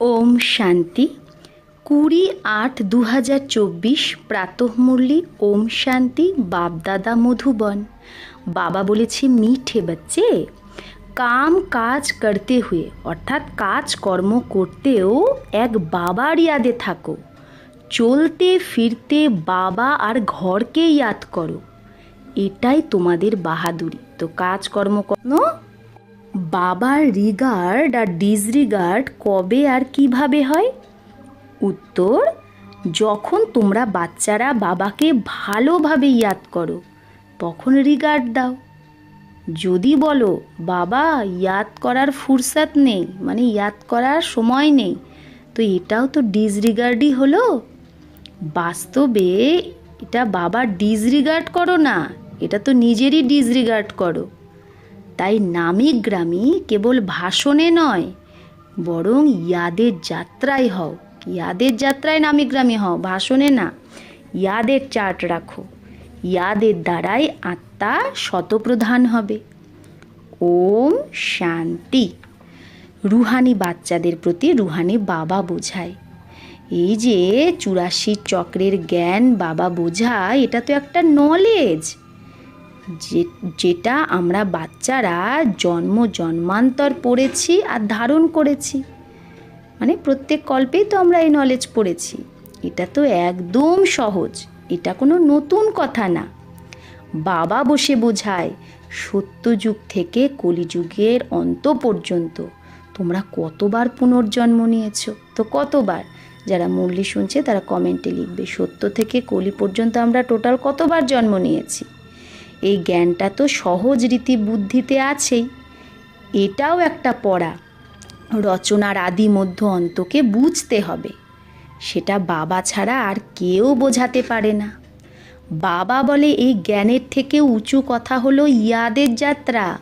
ওম শান্তি। কুড়ি আট দু হাজার চব্বিশ প্রাতঃমূল্যি ওম শান্তি বাপদাদা মধুবন। বাবা বলেছে, মিঠে বাচ্চে, কাম কাজ করতে হুয়ে, অর্থাৎ কাজ কর্ম করতেও এক বাবার ইয়াদে থাকো। চলতে ফিরতে বাবা আর ঘরকে ইয়াদ করো। এটাই তোমাদের বাহাদুরি। তো কাজকর্ম কর্ম বাবার রিগার্ড আর ডিসরিগার্ড কবে আর কীভাবে হয়? উত্তর, যখন তোমরা বাচ্চারা বাবাকে ভালোভাবে ইয়াদ করো, তখন রিগার্ড দাও। যদি বলো, বাবা, ইয়াদ করার ফুরসাত নেই মানে ইয়াদ করার সময় নেই, তো এটাও তো ডিসরিগার্ডই হলো? বাস্তবে এটা বাবার ডিসরিগার্ড করো না, এটা তো নিজেরই ডিসরিগার্ড করো। তাই নামি গ্রামী কেবল ভাষণে নয়, বরং ইয়াদের যাত্রায় হও। ইয়াদের যাত্রায় নামি গ্রামী হও, ভাষণে না। ইয়াদের চার্ট রাখো। ইয়াদের দ্বারাই আত্মা শতপ্রধান হবে। ওম শান্তি। রুহানি বাচ্চাদের প্রতি রুহানি বাবা বোঝায়। এই যে চুরাশি চক্রের জ্ঞান বাবা বোঝায়, এটা তো একটা নলেজ যেটা আমরা বাচ্চারা জন্ম, জন্মান্তর পড়েছি আর ধারণ করেছি। মানে প্রত্যেক কল্পেই তো আমরা এই নলেজ পড়েছি। এটা তো একদম সহজ। এটা কোনো নতুন কথা না। বাবা বসে বোঝায়, সত্যযুগ থেকে কলিযুগের অন্ত পর্যন্ত তোমরা কতবার পুনর্জন্ম নিয়েছো? তো কতবার? যারা মুরলি শুনছে তারা কমেন্টে লিখবে, সত্য থেকে কলি পর্যন্ত আমরা টোটাল কতবার জন্ম নিয়েছি? এই জ্ঞানটা তো সহজ রীতি বুদ্ধিতে আছেই। এটাও একটা পড়া। রচনার আদি মধ্য অন্তকে বুঝতে হবে। সেটা বাবা ছাড়া আর কেউ বোঝাতে পারে না। বাবা বলে এই জ্ঞানের থেকে উঁচু কথা হলো ইয়াদের যাত্রা,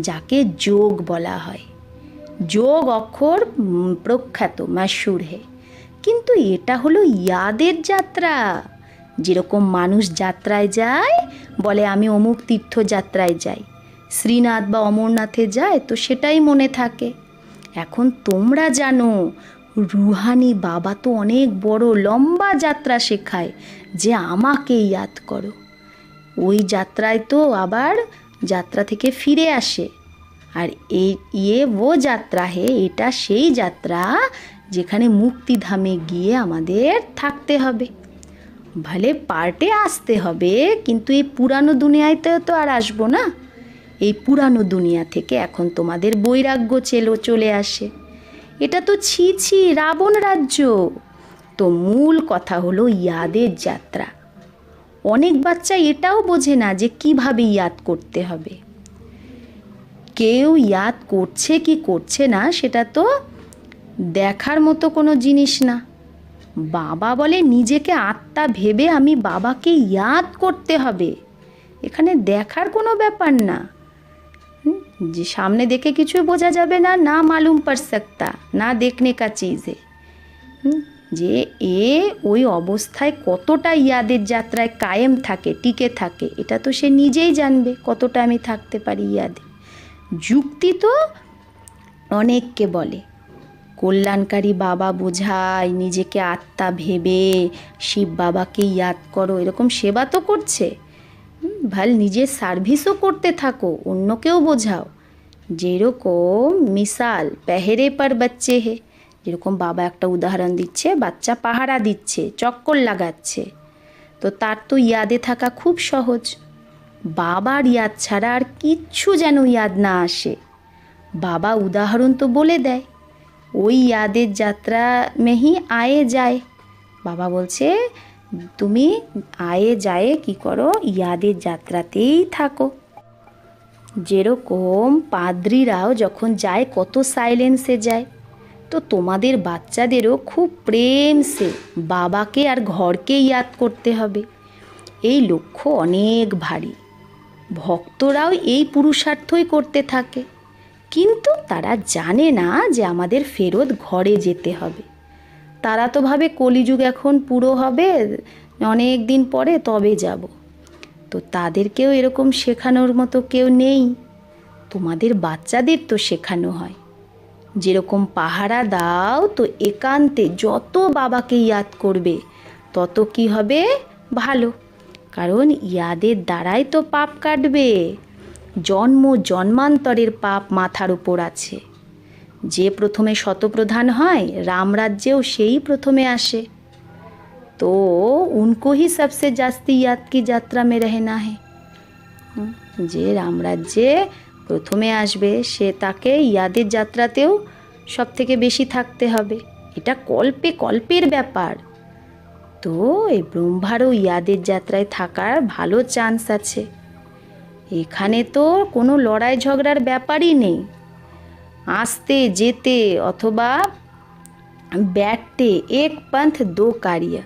যাকে যোগ বলা হয়। যোগ অক্ষর প্রখ্যাত, মাসুর হে। কিন্তু এটা হলো ইয়াদের যাত্রা। যেরকম মানুষ যাত্রায় যায়, বলে আমি অমুক তীর্থযাত্রায় যাই। শ্রীনাথ বা অমরনাথে যায় তো সেটাই মনে থাকে। এখন তোমরা জানো, রুহানি বাবা তো অনেক বড় লম্বা যাত্রা শেখায়, যে আমাকে ইয়াদ করো। ওই যাত্রায় তো আবার যাত্রা থেকে ফিরে আসে। আর এই ইয়ে ও যাত্রা হে, এটা সেই যাত্রা যেখানে মুক্তিধামে গিয়ে আমাদের থাকতে হবে। ভলে পার্টে আসতে হবে, কিন্তু এই পুরানো দুনিয়াতে তো আর আসব না। এই পুরানো দুনিয়া থেকে এখন তোমাদের বৈরাগ্য চেলো চলে আসে। এটা তো ছি ছি রাবণ রাজ্য। তো মূল কথা হলো ইয়াদের যাত্রা। অনেক বাচ্চা এটাও বোঝে না যে কীভাবে ইয়াদ করতে হবে। কেউ ইয়াদ করছে কি করছে না, সেটা তো দেখার মতো কোনো জিনিস না। বাবা বলে নিজেকে আত্মা ভেবে আমি বাবাকে ইয়াদ করতে হবে। এখানে দেখার কোনো ব্যাপার না। যে সামনে দেখে কিছুই বোঝা যাবে না না মালুম পড় সকতা, না দেখনে কা চিজে। যে এ ওই অবস্থায় কতটা ইয়াদের যাত্রায় কায়েম থাকে, টিকে থাকে, এটা তো সে নিজেই জানবে কতটা আমি থাকতে পারি ইয়াদে। যুক্তি তো অনেককে বলে। কল্যাণকারী বাবা বোঝায়, নিজেকে আত্মা ভেবে, শিব বাবাকে ইয়াদ করো, এরকম সেবা তো করছে। ভালো নিজের সার্ভিসও করতে থাকো, অন্যকেও বোঝাও। যেরকম মিসাল পেহেরে পার বাচ্চে হে, যেরকম বাবা একটা উদাহরণ দিচ্ছে, বাচ্চা পাহারা দিচ্ছে, চক্কর লাগাচ্ছে। তো তার তো ইয়াদে থাকা খুব সহজ। বাবার ইয়াদ ছাড়া আর কিচ্ছু যেন ইয়াদ না আসে। বাবা উদাহরণ তো বলে দেয়। ওই ইয়াদের যাত্রা মেহি আয়ে যায়। বাবা বলছে, তুমি আয়ে যায় কি করো? ইয়াদের যাত্রাতেই থাকো। যেরকম পাদ্রিরাও যখন যায়, কত সাইলেন্সে যায়। তো তোমাদের বাচ্চাদেরও খুব প্রেম সে, বাবাকে আর ঘরকে ইয়াদ করতে হবে। এই লক্ষ্য অনেক ভারী। ভক্তরাও এই পুরুষার্থই করতে থাকে। কিন্তু তারা জানে না যে আমাদের ফেরত ঘরে যেতে হবে। তারা তো ভাবে কলিযুগ এখন পুরো হবে, অনেক দিন পরে তবে যাব। তো তাদেরকেও এরকম শেখানোর মতো কেউ নেই। তোমাদের বাচ্চাদের তো শেখানো হয়। যেরকম পাহারা দাও তো একান্তে যত বাবাকে ইয়াদ করবে, তত কি হবে? ভালো। কারণ ইয়াদের দ্বারাই তো পাপ কাটবে। জন্ম জন্মান্তরের পাপ মাথার উপর আছে। যে প্রথমে শতপ্রধান হয় রামরাজ্যেও সেই প্রথমে আসে। তো উনকো হি সবসে জাস্তি ইয়াদ কি যাত্রা মে রেহেনা হে যে রামরাজ্যে প্রথমে আসবে, সে তাকে ইয়াদের যাত্রাতেও সব থেকে বেশি থাকতে হবে। এটা কল্পে কল্পের ব্যাপার। তো এই ব্রহ্মারও ইয়াদের যাত্রায় থাকার ভালো চান্স আছে। এখানে তো কোনো লড়াই ঝগড়ার ব্যাপারই নেই। আসতে, যেতে অথবা ব্যাটতে এক পন্থ দো কারিয়া।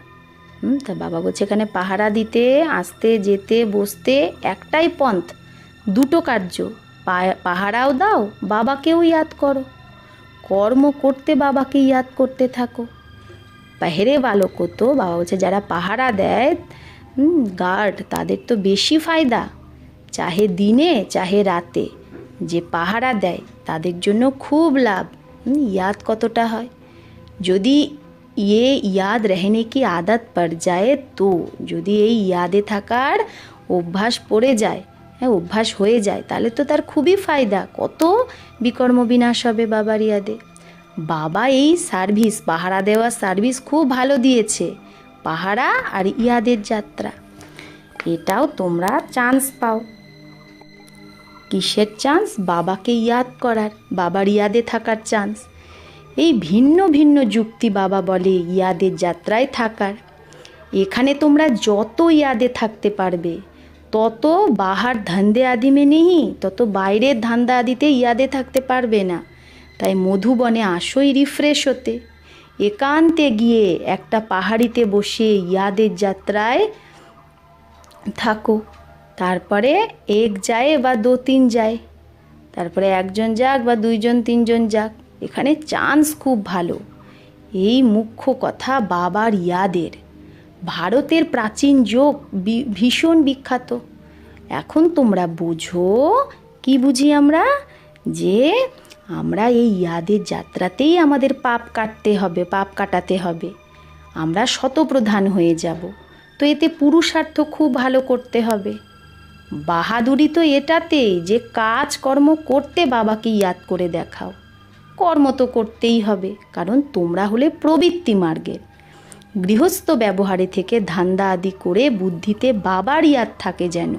হুম, তা বাবা বলছে এখানে পাহারা দিতে, আসতে, যেতে, বসতে একটাই পন্থ, দুটো কার্য। পাহারাও দাও, বাবাকেও ইয়াদ করো। কর্ম করতে, বাবাকে ইয়াদ করতে থাকো। পাহেরে বালো তো, বাবা বলছে যারা পাহারা দেয় গার্ড, তাদের তো বেশি ফায়দা। চাহে দিনে, চাহে রাতে। যে পাহারা দেয়, তাদের জন্য খুব লাভ। ইয়াদ কতটা হয়? যদি ইয়ে ইয়াদ রেহেনে কি আদাত পর যায়, তো যদি এই ইয়াদে থাকার অভ্যাস পড়ে যায় হ্যাঁ অভ্যাস হয়ে যায়, তাহলে তো তার খুবই ফায়দা। কত বিকর্ম বিনাশ হবে বাবার ইয়াদে। বাবা এই সার্ভিস, পাহারা দেওয়া সার্ভিস খুব ভালো দিয়েছে, পাহারা আর ইয়াদের যাত্রা। এটাও তোমরা চান্স পাও। কিসের চান্স? বাবাকে ইয়াদ করার, বাবার ইয়াদে থাকার চান্স। এই ভিন্ন ভিন্ন যুক্তি বাবা বলে ইয়াদের যাত্রায় থাকার। এখানে তোমরা যত ইয়াদে থাকতে পারবে, তত বাহার ধান্দে আদি মে নেই তত বাইরের ধান্দা আদিতে ইয়াদে থাকতে পারবে না। তাই মধুবনে আসোই রিফ্রেশ হতে। একান্তে গিয়ে একটা পাহাড়িতে বসে ইয়াদের যাত্রায় থাকো। তারপরে এক যায় বা দু, তিন যায়। তারপরে একজন যাক বা দুইজন, তিনজন যাক। এখানে চান্স খুব ভালো। এই মুখ্য কথা বাবার ইয়াদের। ভারতের প্রাচীন যোগ ভীষণ বিখ্যাত। এখন তোমরা বুঝো কি বুঝি আমরা? যে আমরা এই ইয়াদের যাত্রাতেই আমাদের পাপ কাটতে হবে, পাপ কাটাতে হবে। আমরা শতপ্রধান হয়ে যাব। তো এতে পুরুষার্থ খুব ভালো করতে হবে। বাহাদুরি তো এটাতেই যে কাজ কর্ম করতে বাবাকে ইয়াদ করে দেখাও। কর্ম তো করতেই হবে, কারণ তোমরা হলে প্রবৃত্তি মার্গের। গৃহস্থ ব্যবহারে থেকে ধান্দা আদি করে বুদ্ধিতে বাবার ইয়াদ থাকে যেন।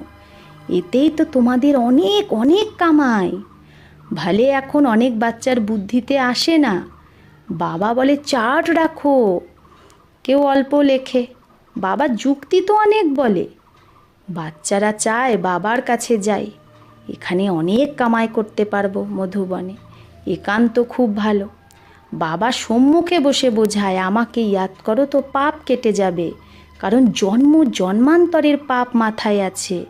এতেই তো তোমাদের অনেক অনেক কামাই। ভালে এখন অনেক বাচ্চার বুদ্ধিতে আসে না। বাবা বলে চার্ট রাখো। কেউ অল্প লেখে, বাবা যুক্তি তো অনেক বলে। বাচ্চারা চায় বাবার কাছে যাই। এখানে অনেক কামাই করতে পারব মধুবনে। একান্ত খুব ভালো। বাবা সম্মুখে বসে বোঝায়, আমাকে ইয়াদ করো তো পাপ কেটে যাবে। কারণ জন্ম জন্মান্তরের পাপ মাথায় আছে।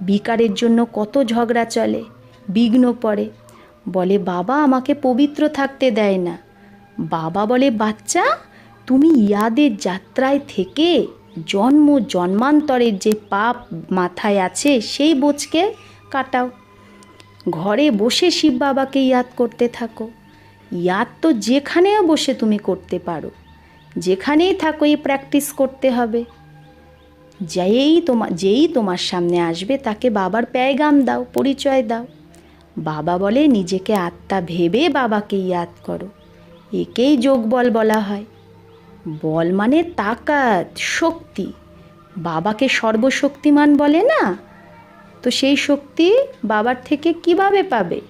বিকারের জন্য কত ঝগড়া চলে, বিঘ্ন পড়ে। বলে, বাবা আমাকে পবিত্র থাকতে দেয় না। বাবা বলে, বাচ্চা, তুমি ইয়াদের যাত্রায় থেকে জন্ম, জন্মান্তরের যে পাপ মাথায় আছে, সেই বোঝকে কাটাও। ঘরে বসে শিব বাবাকে ইয়াদ করতে থাকো। ইয়াদ তো যেখানেও বসে তুমি করতে পারো। যেখানেই থাকো, এই প্র্যাকটিস করতে হবে। যেই তোমার যেই তোমার সামনে আসবে, তাকে বাবার প্যায়গাম দাও, পরিচয় দাও। বাবা বলে, নিজেকে আত্মা ভেবে বাবাকে ইয়াদ করো। একেই যোগ বল বলা হয়। বল মানে তাকাত, শক্তি। বাবাকে সর্বশক্তিমান বলে না? তো সেই শক্তি বাবার থেকে কীভাবে পাবে?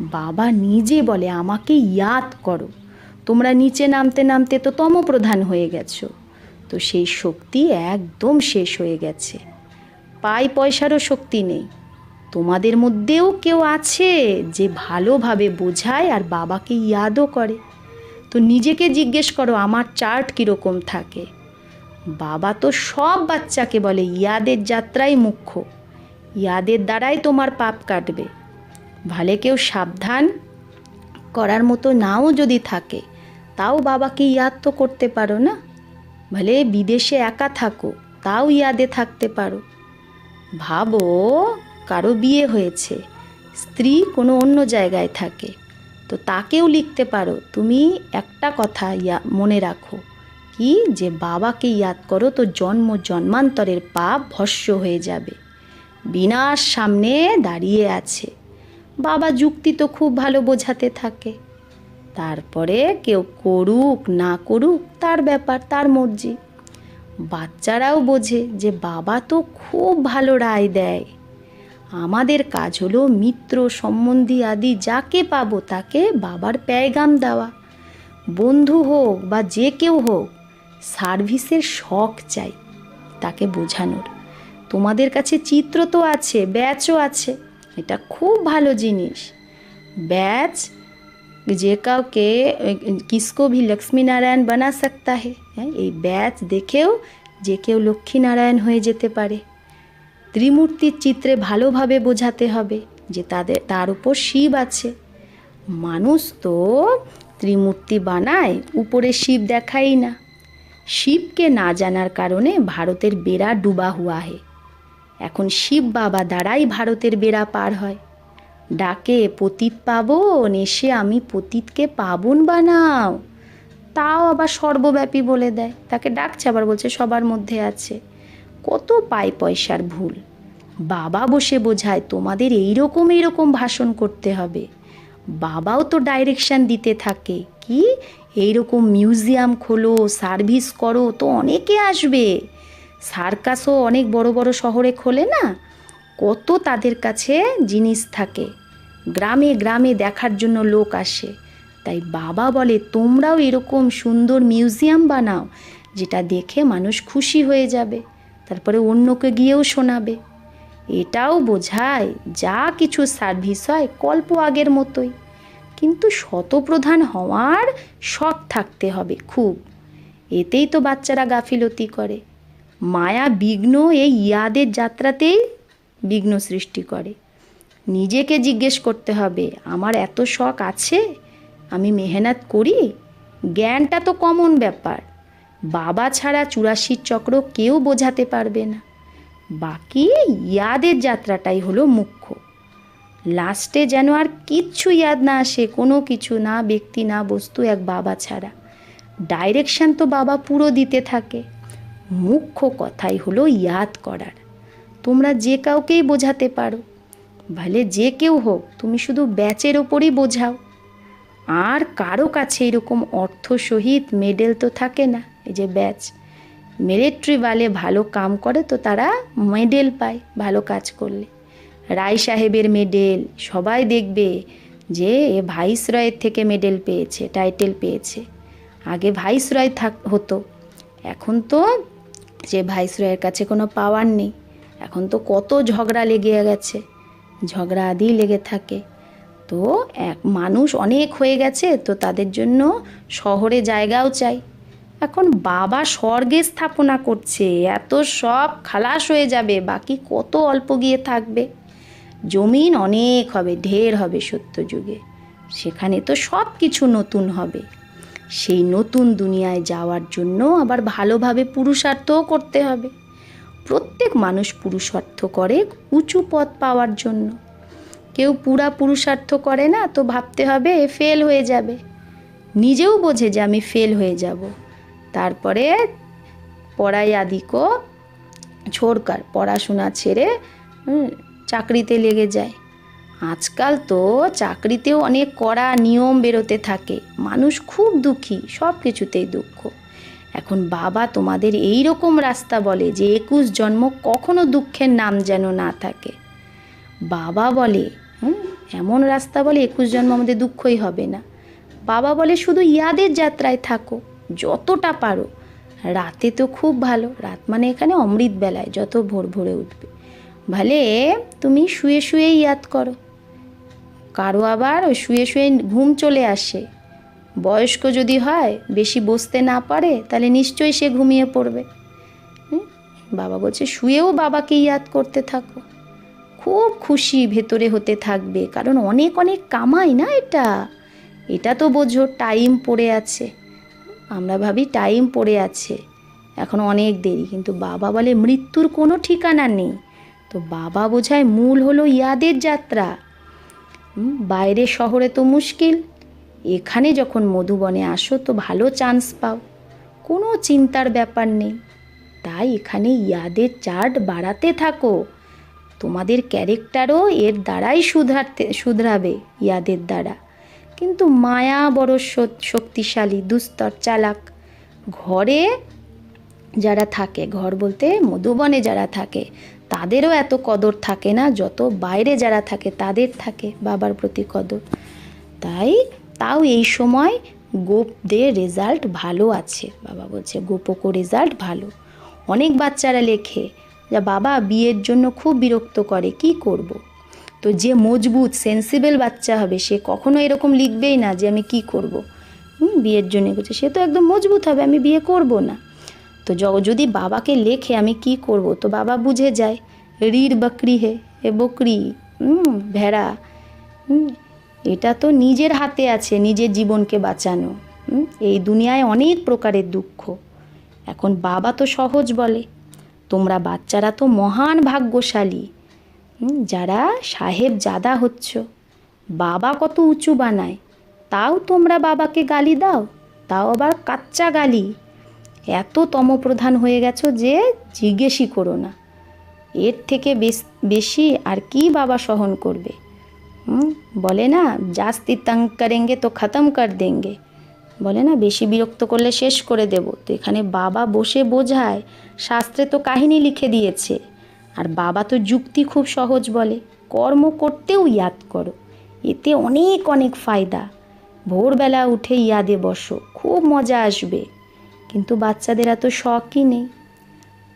বাবা নিজে বলে, আমাকে ইয়াদ করো। তোমরা নিচে নামতে নামতে তো তমপ্রধান হয়ে গেছো। তো সেই শক্তি একদম শেষ হয়ে গেছে। পাই পয়সারও শক্তি নেই। তোমাদের মধ্যেও কেউ আছে যে ভালোভাবে বোঝায় আর বাবাকে ইয়াদও করে। তো নিজেকে জিজ্ঞেস করো, আমার চার্ট কীরকম থাকে? বাবা তো সব বাচ্চাকে বলে, ইয়াদের যাত্রাই মুখ্য। ইয়াদের দ্বারাই তোমার পাপ কাটবে। ভালে কেউ সাবধান করার মতো নাও যদি থাকে, তাও বাবাকে ইয়াদ তো করতে পারো না? ভলে বিদেশে একা থাকো, তাও ইয়াদে থাকতে পারো। ভাবো, কারও বিয়ে হয়েছে, স্ত্রী কোনো অন্য জায়গায় থাকে। তো তাকেও লিখতে পারো। তুমি একটা কথা ইয়া মনে রাখো কি যে বাবাকে ইয়াদ করো তো জন্ম জন্মান্তরের পাপ ভস্য হয়ে যাবে। বিনাশ সামনে দাঁড়িয়ে আছে। বাবা যুক্তি তো খুব ভালো বোঝাতে থাকে। তারপরে কেউ করুক না করুক তার ব্যাপার, তার মর্জি। বাচ্চারাও বোঝে যে বাবা তো খুব ভালো রায় দেয়। আমাদের কাজ হলো মিত্র সম্বন্ধী আদি যাকে পাবো তাকে বাবার প্যায়গাম দেওয়া। বন্ধু হোক বা যে কেউ হোক, সার্ভিসের শখ চাই তাকে বোঝানোর। তোমাদের কাছে চিত্র তো আছে, ব্যাচও আছে, এটা খুব ভালো জিনিস। ব্যাচ যে কাউকে, কিসকো ভি লক্ষ্মীনারায়ণ বানা সকতা হ্যাঁ এই ব্যাচ দেখেও যে কেউ লক্ষ্মীনারায়ণ হয়ে যেতে পারে। ত্রিমূর্তির চিত্রে ভালোভাবে বোঝাতে হবে যে তাদের, তার উপর শিব আছে। মানুষ তো ত্রিমূর্তি বানায়, উপরে শিব দেখাই না। শিবকে না জানার কারণে ভারতের বেড়া ডুবা হুয়া হে। এখন শিব বাবা দ্বারাই ভারতের বেড়া পার হয়। ডাকে, পতিত পাবন, এসে আমি পতিতকে পাবন বানাও। তাও আবার সর্বব্যাপী বলে দেয়। তাকে ডাকছে, আবার বলছে, সবার মধ্যে আছে। কত পায় পয়সার ভুল। বাবা বসে বোঝায়, তোমাদের এইরকম এইরকম ভাষণ করতে হবে। বাবাও তো ডাইরেকশন দিতে থাকে। কি? এইরকম মিউজিয়াম খোলো সার্ভিস করো, তো অনেকে আসবে। সার্কাসও অনেক বড় বড় শহরে খোলে না? কত তাদের কাছে জিনিস থাকে। গ্রামে গ্রামে দেখার জন্য লোক আসে। তাই বাবা বলে, তোমরাও এরকম সুন্দর মিউজিয়াম বানাও, যেটা দেখে মানুষ খুশি হয়ে যাবে। তারপরে অন্যকে গিয়েও শোনাবে। এটাও বোঝায় যা কিছু সার্ভিস হয় কল্প আগের মতোই। কিন্তু শতপ্রধান হওয়ার শখ থাকতে হবে খুব। এতেই তো বাচ্চারা গাফিলতি করে। মায়া বিঘ্ন এই ইয়াদের যাত্রাতেই বিঘ্ন সৃষ্টি করে। নিজেকে জিজ্ঞেস করতে হবে, আমার এত শখ আছে? আমি মেহনত করি? জ্ঞানটা তো কমন ব্যাপার। বাবা ছাড়া চুরাশির চক্র কেউ বোঝাতে পারবে না। বাকি ইয়াদের যাত্রাটাই হলো মুখ্য। লাস্টে যেন আর কিচ্ছু ইয়াদ না আসে, কোনো কিছু না, ব্যক্তি না, বস্তু, এক বাবা ছাড়া। ডাইরেকশান তো বাবা পুরো দিতে থাকে। মুখ্য কথাই হলো ইয়াদ করার। তোমরা যে কাউকেই বোঝাতে পারো। ভালে যে কেউ হোক, তুমি শুধু ব্যাচের ওপরই বোঝাও। আর কারও কাছে এরকম অর্থ সহিত মেডেল তো থাকে না। এই যে ব্যাচ। মিলিটারি বালে ভালো কাম করে তো তারা মেডেল পায় ভালো কাজ করলে। রায় সাহেবের মেডেল সবাই দেখবে যে এ ভাইস রয়ের থেকে মেডেল পেয়েছে টাইটেল পেয়েছে। আগে ভাইস রয় থাক, হতো। এখন তো যে ভাইস রয়ের কাছে কোনো পাওয়ার নেই। এখন তো কত ঝগড়া লেগে গেছে, ঝগড়া আদি লেগে থাকে। তো এক, মানুষ অনেক হয়ে গেছে তো তাদের জন্য শহরে জায়গাও চাই। এখন বাবা স্বর্গে স্থাপনা করছে, এত সব খালাস হয়ে যাবে, বাকি কত অল্প গিয়ে থাকবে? জমিন অনেক হবে, ঢের হবে সত্য যুগে সেখানে তো সব কিছু নতুন হবে। সেই নতুন দুনিয়ায় যাওয়ার জন্য আবার ভালোভাবে পুরুষার্থও করতে হবে। প্রত্যেক মানুষ পুরুষার্থ করে উঁচু পদ পাওয়ার জন্য। কেউ পুরা পুরুষার্থ করে না, তো ভাবতে হবে ফেল হয়ে যাবে। নিজেও বোঝে যে আমি ফেল হয়ে যাব। তারপরে পড়াই আদিকো ছোড়কার পড়াশোনা ছেড়ে চাকরিতে লেগে যায়। আজকাল তো চাকরিতেও অনেক কড়া নিয়ম বেরোতে থাকে। মানুষ খুব দুঃখী সব কিছুতেই দুঃখ। এখন বাবা তোমাদের এই রকম রাস্তা বলে যে একুশ জন্ম কখনো দুঃখের নাম যেন না থাকে। বাবা বলে এমন রাস্তা বলে একুশ জন্ম আমাদের দুঃখই হবে না। বাবা বলে শুধু ইয়াদের যাত্রায় থাকো। যতটা পারো। রাতে তো খুব ভালো। রাত মানে এখানে অমৃত বেলায় যত ভোর ভোরে উঠবে। ভালে তুমি শুয়ে শুয়ে ইয়াদ করো। কারও আবার শুয়ে শুয়ে ঘুম চলে আসে। বয়স্ক যদি হয়, বেশি বসতে না পারে, তাহলে নিশ্চয়ই সে ঘুমিয়ে পড়বে। বাবা বলছে, শুয়েও বাবাকে ইয়াদ করতে থাকো। খুব খুশি ভেতরে হতে থাকবে। কারণ অনেক অনেক কামাই না এটা? এটা তো বোঝো, টাইম পড়ে আছে। আমরা ভাবি টাইম পড়ে আছে। এখন অনেক দেরি, কিন্তু বাবা বলে মৃত্যুর কোনো ঠিকানা নেই। তো বাবা বোঝায় মূল হলো ইয়াদের যাত্রা। বাইরে শহরে তো মুশকিল। এখানে যখন মধুবনে আসো তো ভালো চান্স পাও। কোনো চিন্তার ব্যাপার নেই। তাই এখানে ইয়াদের চার্ট বাড়াতে থাকো। তোমাদের ক্যারেক্টারও এর দ্বারাই শুধরাতে শুধরাবে ইয়াদের দ্বারা। কিন্তু মায়া বড় শক্তিশালী, দুস্তর, চালাক। ঘরে যারা থাকে, ঘর বলতে মধুবনে যারা থাকে, তাদেরও এত কদর থাকে না, যত বাইরে যারা থাকে, তাদের থাকে বাবার প্রতি কদর। তাই তাও এই সময় গোপদের রেজাল্ট ভালো আছে, বাবা বলছে। গোপকো রেজাল্ট ভালো। অনেক বাচ্চারা লেখে, যা বাবা বিয়ের জন্য খুব বিরক্ত করে, কি করব। তো যে মজবুত সেন্সিবল বাচ্চা হবে সে কখনো এরকম লিখবেই না যে আমি কি করব। বিয়ের জন্য করছে সে তো একদম মজবুত হবে আমি বিয়ে করব না। তো যদি বাবাকে লেখে আমি কি করব তো বাবা বুঝে যায় রির বকরি হে এ বকরি ভেড়া হুম, এটা তো নিজের হাতে আছে নিজের জীবনকে বাঁচানো এই দুনিয়ায় অনেক প্রকারের দুঃখ। এখন বাবা তো সহজ বলে তোমরা বাচ্চারা তো মহান ভাগ্যশালী। যারা সাহেব জাদা হচ্ছ, বাবা কত উঁচু বানায়, তাও তোমরা বাবাকে গালি দাও, তাও আবার কাচ্চা গালি। এত তমপ্রধান হয়ে গেছো যে জিজ্ঞেসই করো না। এর থেকে বেশ- আর কি বাবা সহন করবে? বলে না, জাস্তি তঙ্গ করেঙ্গে তো খতম কর দেঙ্গে। বলে না, বেশি বিরক্ত করলে শেষ করে দেব। তো এখানে বাবা বসে বোঝায়, শাস্ত্রে তো কাহিনী লিখে দিয়েছে। আর বাবা তো যুক্তি খুব সহজ বলে, কর্ম করতেও ইয়াদ করো, এতে অনেক অনেক ফায়দা। ভোরবেলা উঠে ইয়াদে বসো, খুব মজা আসবে। কিন্তু বাচ্চাদের এত শখই নেই।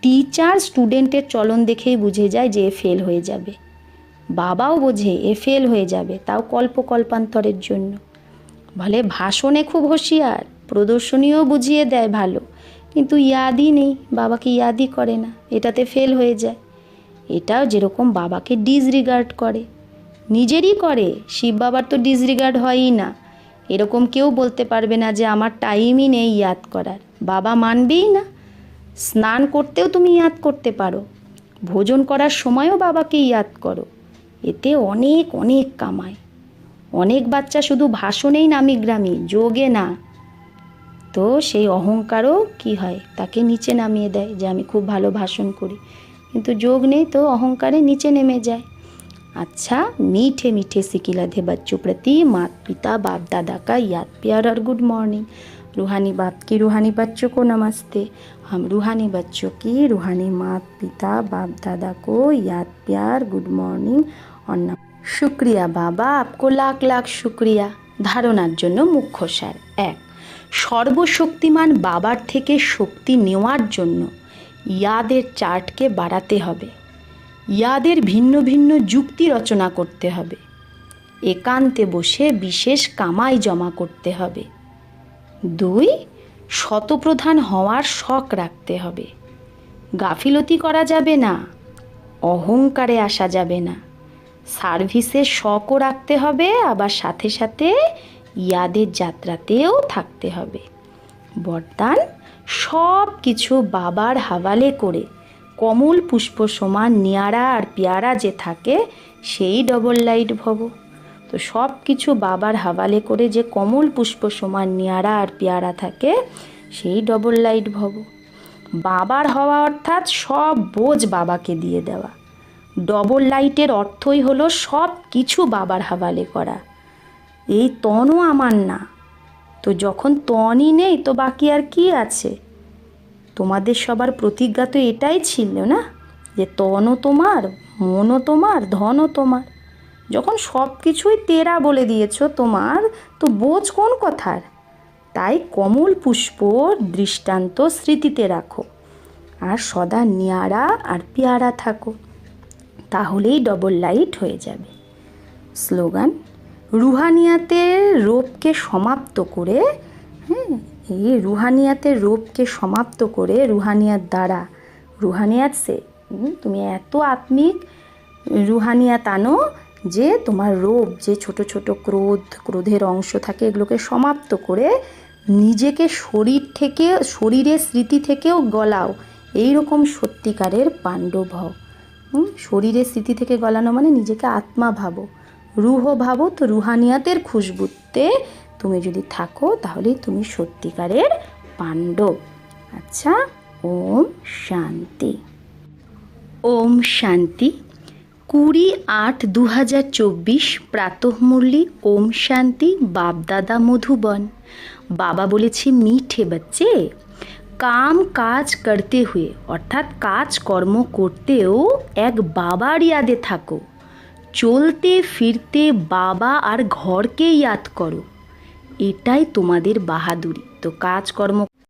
টিচার স্টুডেন্টের চলন দেখেই বুঝে যায় যে এ ফেল হয়ে যাবে। বাবাও বোঝে এ ফেল হয়ে যাবে, তাও কল্প কল্পান্তরের জন্য। বলে, ভাষণে খুব হুঁশিয়ার, প্রদর্শনীও বুঝিয়ে দেয় ভালো। কিন্তু ইয়াদই নেই, বাবাকে ইয়াদই করে না, এটাতে ফেল হয়ে যায়। এটাও যেরকম বাবাকে ডিসরিগার্ড করে। নিজেরই করে, শিব বাবার তো ডিসরিগার্ড হয়ই না। এরকম কেউ বলতে পারবে না যে আমার টাইমই নেই ইয়াদ করার। বাবা মানবেই না। স্নান করতেও তুমি ইয়াদ করতে পারো। ভোজন করার সময়ও বাবাকে ইয়াদ করো। এতে অনেক অনেক কামায়। অনেক বাচ্চা শুধু ভাষণেই নামি গ্রামী, যোগে না। তো সেই অহংকারও কি হয়? তাকে নিচে নামিয়ে দেয় যে আমি খুব ভালো ভাষণ করি। কিন্তু যোগ নেই তো অহংকারে নিচে নেমে যায় अच्छा मीठे मीठे सिकिलधे बच्चों प्रति माता पिता बाप दादा का याद प्यार और गुड मॉर्निंग रूहानी बाप की रूहानी बच्चों को नमस्ते हम रूहानी बच्चों की रूहानी माता पिता बाप दादा को याद प्यार गुड मॉर्निंग और नम শুক্রিয়া বাবা আপকো লাখ লাখ শুক্রিয়া ধারণার জন্য মুখ্য সার এক সর্বশক্তিমান বাবার থেকে শক্তি নেওয়ার জন্য ইয়াদের চার্টকে বাড়াতে হবে। ইয়াদের ভিন্ন ভিন্ন যুক্তি রচনা করতে হবে। একান্তে বসে বিশেষ কামাই জমা করতে হবে। দুই, শতপ্রধান হওয়ার শখ রাখতে হবে। গাফিলতি করা যাবে না, অহংকারে আসা যাবে না। সার্ভিসে শখও রাখতে হবে, আবার সাথে সাথে ইয়াদের যাত্রাতেও থাকতে হবে। বরদান সব কিছু বাবার হাওয়ালে করে কমল পুষ্প সমান নিয়ারা আর পেয়ারা যে থাকে, সেই ডবল লাইট ভব। তো সব কিছু বাবার হাওয়ালে করে যে কমল পুষ্প সমান নিয়ারা আর পেয়ারা থাকে, সেই ডবল লাইট ভব। বাবার হওয়া অর্থাৎ সব বোঝ বাবাকে দিয়ে দেওয়া। ডবল লাইটের অর্থই হলো সব কিছু বাবার হাওয়ালে করা। এই তনও আমার না। তো যখন তনই নেই, তো বাকি আর কি আছে? তোমাদের সবার প্রতিজ্ঞা তো এটাই ছিল না? যে তনও তোমার, মনও তোমার, ধনও তোমার। যখন সব কিছুই তেরা বলে দিয়েছ তোমার, তো বোঝ কোন কথার? তাই কমল পুষ্প দৃষ্টান্ত স্মৃতিতে রাখো। আর সদা নিয়ারা আর পেয়ারা থাকো। তাহলেই ডবল লাইট হয়ে যাবে। স্লোগান রুহানিয়াতের রোপকে সমাপ্ত করে হ্যাঁ এই রুহানিয়াতের রোপকে সমাপ্ত করে রুহানিয়াত দ্বারা রুহানিয়াত সে তুমি এত আত্মিক রুহানিয়াত আনো যে তোমার রোপ, যে ছোট ছোট ক্রোধ, ক্রোধের অংশ থাকে, এগুলোকে সমাপ্ত করে নিজেকে শরীর থেকে, শরীরের স্মৃতি থেকেও গলাও। এই রকম সত্যিকারের পাণ্ডব হও। শরীরের স্মৃতি থেকে গলানো মানে নিজেকে আত্মা ভাবো। রুহ ভাবো তো রুহানিয়াতের খুশবুতে তুমি যদি থাকো, তাহলে তুমি সত্যিকারের পাণ্ডব। আচ্ছা ওম শান্তি। ওম শান্তি। কুড়ি আট দু হাজার চব্বিশ প্রাতঃমূর্লি ওম শান্তি, বাপদাদা মধুবন। বাবা বলেছে, মিঠে বাচ্চে, কাম কাজ করতে হুয়ে। অর্থাৎ কাজ কর্ম করতেও এক বাবার ইয়াদে থাকো। চলতে ফিরতে বাবা আর ঘরকে ইয়াদ করো। এটাই তোমাদের বাহাদুরি। তো কাজকর্ম